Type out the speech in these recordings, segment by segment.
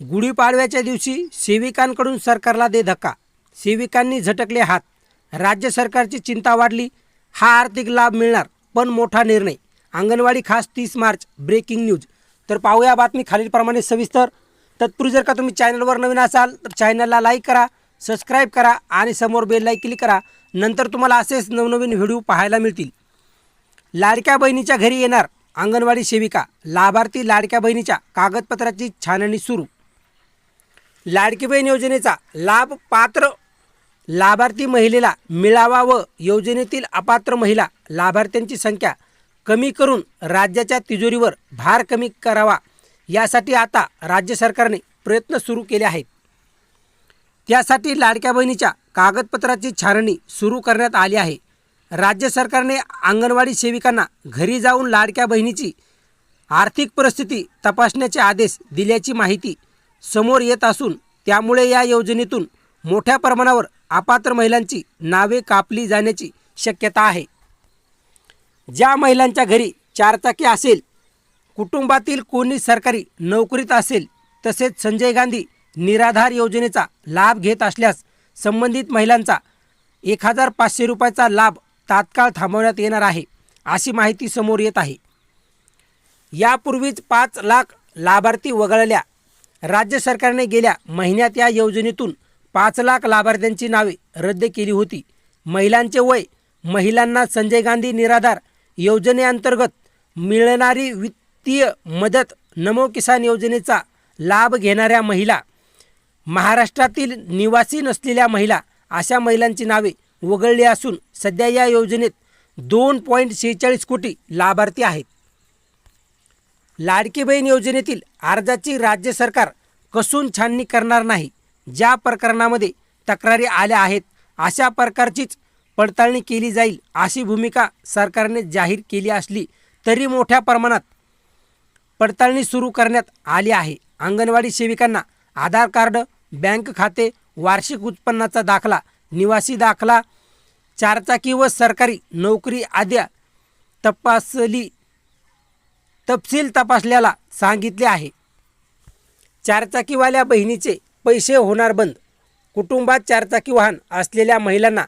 गुढीपाडव्याच्या दिवशी सेविकांकडून सरकारला दे धक्का. सेविकांनी झटकले हात. राज्य सरकारची चिंता वाढली. हा आर्थिक लाभ मिळणार पण मोठा निर्णय. अंगणवाडी खास तीस मार्च ब्रेकिंग न्यूज. तर पाहूया बातमी खालीलप्रमाणे सविस्तर. तत्पूर्वी जर का तुम्ही चॅनलवर नवीन असाल तर चॅनलला लाईक करा सबस्क्राईब करा आणि समोर बेल क्लिक करा. नंतर तुम्हाला असेच नवनवीन व्हिडिओ पाहायला मिळतील. लाडक्या बहिणीच्या घरी येणार अंगणवाडी सेविका. लाभार्थी लाडक्या बहिणीच्या कागदपत्राची छाननी सुरू. लाडकी बहीण योजनेचा लाभ पात्र लाभार्थी महिलेला मिळावा व योजनेतील अपात्र महिला लाभार्थ्यांची संख्या कमी करून राज्याच्या तिजोरीवर भार कमी करावा यासाठी आता राज्य सरकारने प्रयत्न सुरू केले आहेत. त्यासाठी लाडक्या बहिणीच्या कागदपत्राची छाननी सुरू करण्यात आली आहे. राज्य सरकारने अंगणवाडी सेविकांना घरी जाऊन लाडक्या बहिणीची आर्थिक परिस्थिती तपासण्याचे आदेश दिल्याची माहिती समोर येत असून त्यामुळे या योजनेतून मोठ्या प्रमाणावर अपात्र महिलांची नावे कापली जाण्याची शक्यता आहे. ज्या महिलांच्या घरी चारचाकी असेल कुटुंबातील कोणी सरकारी नोकरीत असेल तसेच संजय गांधी निराधार योजनेचा लाभ घेत असल्यास संबंधित महिलांचा एक हजार पाचशे रुपयाचा लाभ तात्काळ थांबवण्यात येणार आहे अशी माहिती समोर येत आहे. यापूर्वीच पाच लाख लाभार्थी वगळल्या राज्य सरकारने गेल्या महिन्यात या योजनेतून पाच लाख लाभार्थ्यांची नावे रद्द केली होती. महिलांचे वय महिलांना संजय गांधी निराधार योजनेअंतर्गत मिळणारी वित्तीय मदत नमो किसान योजनेचा लाभ घेणाऱ्या महिला महाराष्ट्रातील निवासी नसलेल्या महिला अशा महिलांची नावे वगळली असून सध्या या योजनेत दोन पॉईंट शेहेचाळीस कोटी लाभार्थी आहेत. लाडकी बहीण योजनेतील अर्जाची राज्य सरकार कसून छाननी करणार नाही ज्या प्रकरणामध्ये तक्रारी आल्या आहेत अशा प्रकारचीच पडताळणी केली जाईल अशी भूमिका सरकारने जाहीर केली असली तरी मोठ्या प्रमाणात पडताळणी सुरू करण्यात आली आहे. अंगणवाडी सेविकांना आधार कार्ड बँक खाते वार्षिक उत्पन्नाचा दाखला निवासी दाखला चारचाकी व सरकारी नोकरी आद्या तपासली तपशील तपासल्याला सांगितले आहे. चारचाकीवाल्या बहिणीचे पैसे होणार बंद. कुटुंबात चारचाकी वाहन असलेल्या महिलांना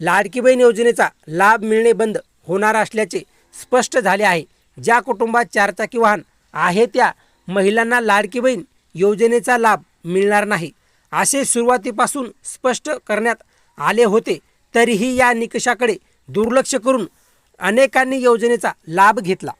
लाडकी बहीण योजनेचा लाभ मिळणे बंद होणार असल्याचे स्पष्ट झाले आहे. ज्या कुटुंबात चारचाकी वाहन आहे त्या महिलांना लाडकी बहीण योजनेचा लाभ मिळणार नाही असे सुरुवातीपासून स्पष्ट करण्यात आले होते. तरीही या निकषाकडे दुर्लक्ष करून अनेकांनी योजनेचा लाभ घेतला.